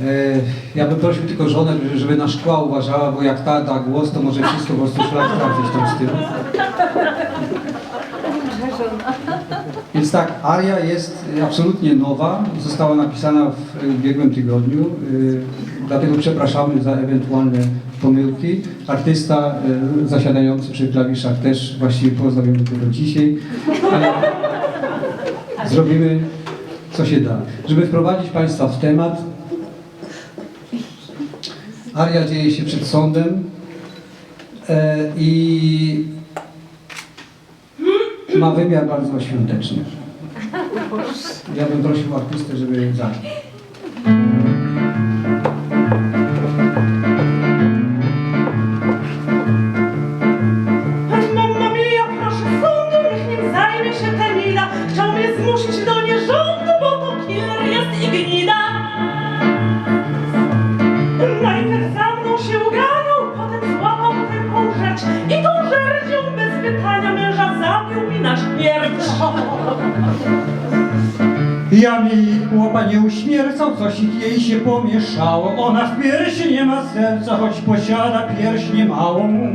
E, Ja bym prosił tylko żonę, żeby- na szkła uważała, bo jak ta da głos, to może wszystko po prostu szlak trafić tam z tyłu. Więc tak, aria jest absolutnie nowa, została napisana w ubiegłym tygodniu, y, dlatego przepraszamy za ewentualne pomyłki. Artysta y, zasiadający przy klawiszach też właściwie pozbawiony tego dzisiaj, zrobimy co się da. Żeby wprowadzić Państwa w temat, aria dzieje się przed sądem e, i ma wymiar bardzo świąteczny. Ja bym prosił artystę, żeby zaczął. Uśmiercał, coś jej się pomieszało. Ona w piersi nie ma serca, choć posiada pierś niemałą.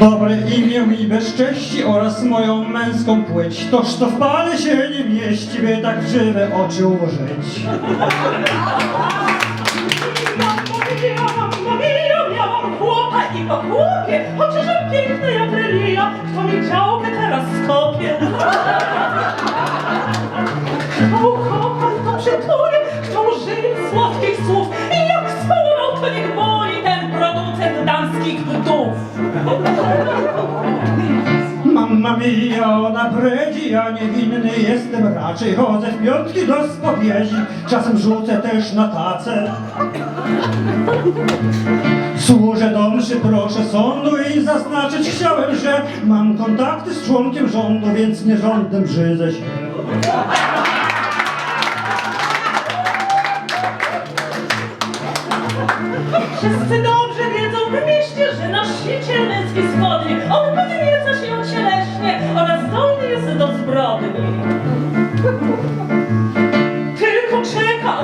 Dobre imię i bezcześci oraz moją męską płeć, toż to w pale się nie mieści, by tak w żywe oczy po chłopie, chociaż piękny jak relia, kto mi działkę teraz skopie. Mia, ona bredzi, ja niewinny jestem raczej. Chodzę w piątki do spowiedzi, czasem rzucę też na tacę. Służę do mszy, proszę sądu i zaznaczyć chciałem, że mam kontakty z członkiem rządu, więc nie rządem brzydzę się. Wszyscy dobrze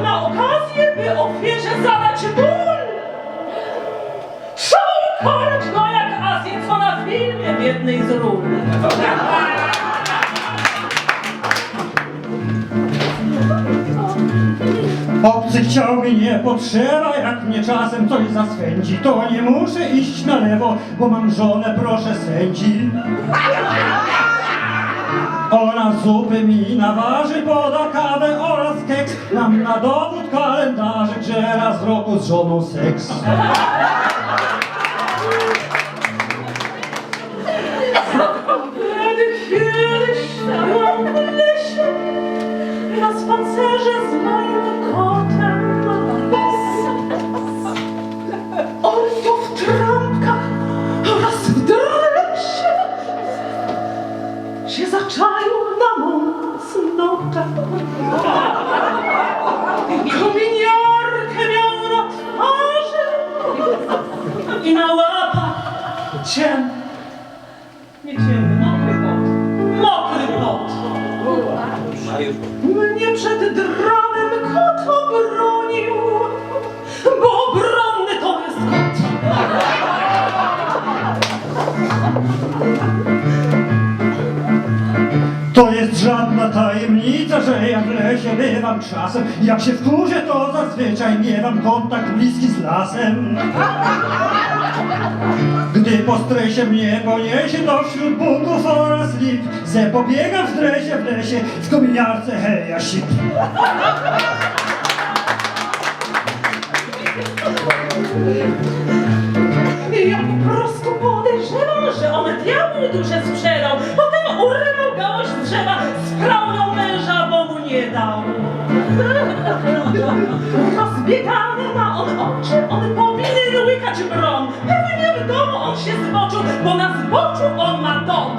na okazję, by ofierze zadać ból. Ukarać go jak Azję, co na filmie w jednej z ról. Obcy chciał mi nie potrzeba, jak mnie czasem coś zaswędzi, to nie muszę iść na lewo, bo mam żonę, proszę sędzi. Ona zupy mi naważy, poda kawę oraz keks. Mam na dowód kalendarzek, że raz w roku z żoną seks. Się zaczaił na mą cnotę. Coming że ja w lesie bywam czasem. Jak się wkurzę, to zazwyczaj miewam kontakt bliski z lasem. Gdy po stresie mnie poniesie, to wśród buków oraz lip Se pobiegam w dresie w lesie, w kominiarce heja sip. Ja po prostu Rozbiegany ma on oczy, on powinien łykać brom. Pewnie w domu on się zboczył, bo na zboczu on ma dom.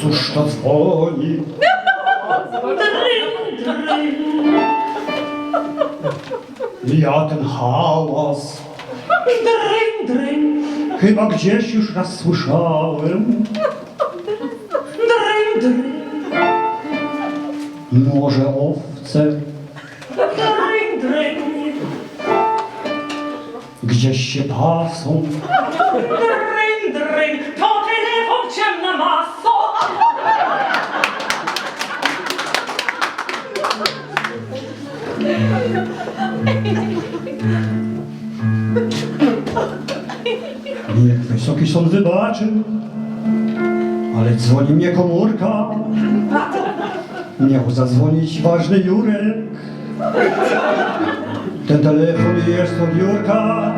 Cóż to dzwoni? Ja ten hałas. Dryń, dryń, Chyba gdzieś już raz słyszałem. dryń, dryń, Może owce dryń, dryń, gdzieś się pasą. dryń, dryń, to telefon ciemna maso. Niech wysoki sąd wybaczy, ale dzwoni mnie komórka. Miał zadzwonić ważny Jurek. Ten telefon jest od Jurka.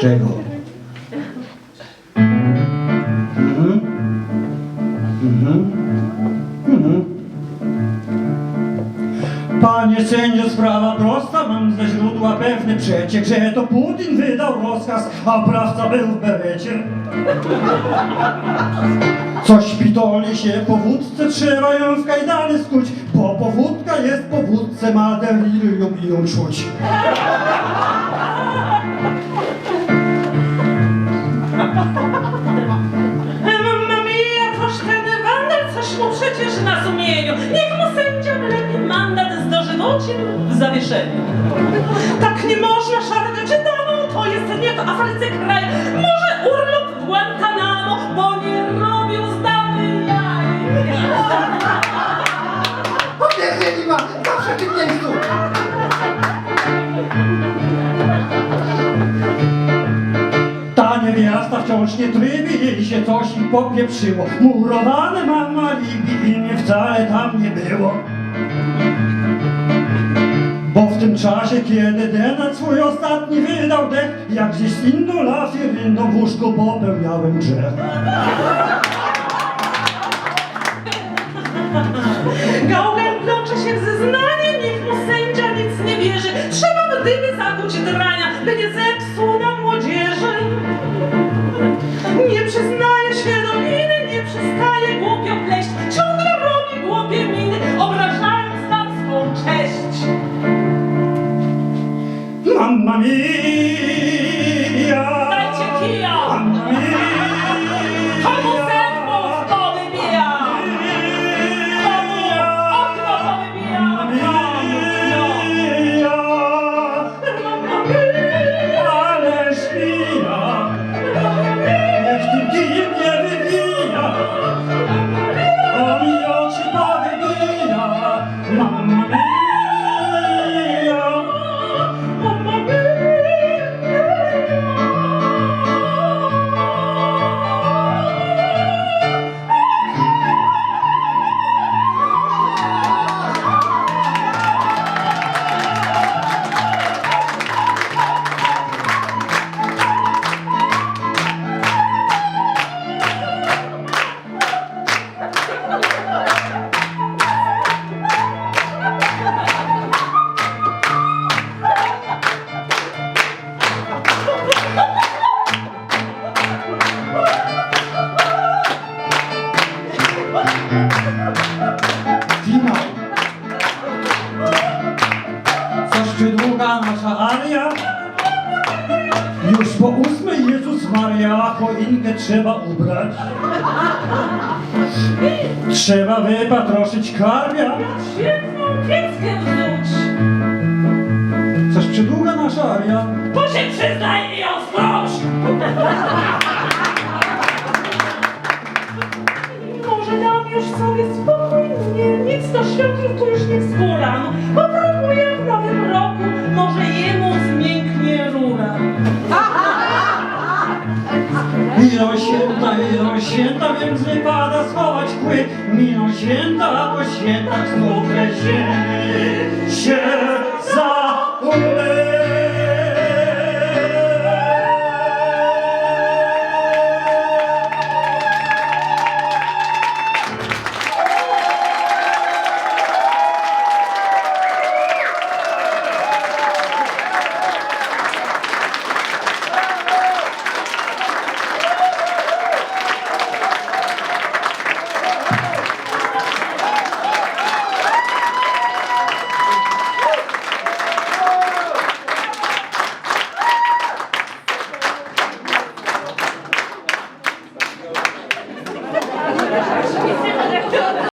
Czego? Mhm. Mhm. Mhm. Panie sędzio, sprawa prosta, mam ze źródła pewny przeciek, że to Putin wydał rozkaz, a oprawca był w berecie. Coś pitoli się po wódce, trzeba ją w kajdany skuć, bo powódka jest po wódce, ma delirium i ją czuć. W zawieszeniu. Tak nie można szargać damą, to jest nie w Afryce kraj. Może urlop w Guantanamo, bo nie robił zdany jaj. Uwierzyli ma, zawsze w tym miejscu! Ta niewiasta wciąż nie trybi, jej się coś i popieprzyło. Murowane mam alibi i mnie wcale tam nie było. Tym czasie, kiedy Denat swój ostatni wydał dech, jak gdzieś inną lafirynną w łóżku popełniałem grzech. Gałgan plącze się w zeznanie, niech mu sędzia nic nie wierzy. Trzeba w dymy zakuć drania, by nie zepsuł na młodzieży. Mama. Trzeba ubrać. Trzeba wypatroszyć karmia. Świetną pieckę wrzuć. Coś przydługa nasza aria. To się przyznaj i ją! Może dam już sobie spokój, nie, nic do świąt tu już nie. Popróbuję Idą święta, idą święta, więc wypada schować kły. Miną święta, a po świętach znów weźmiemy się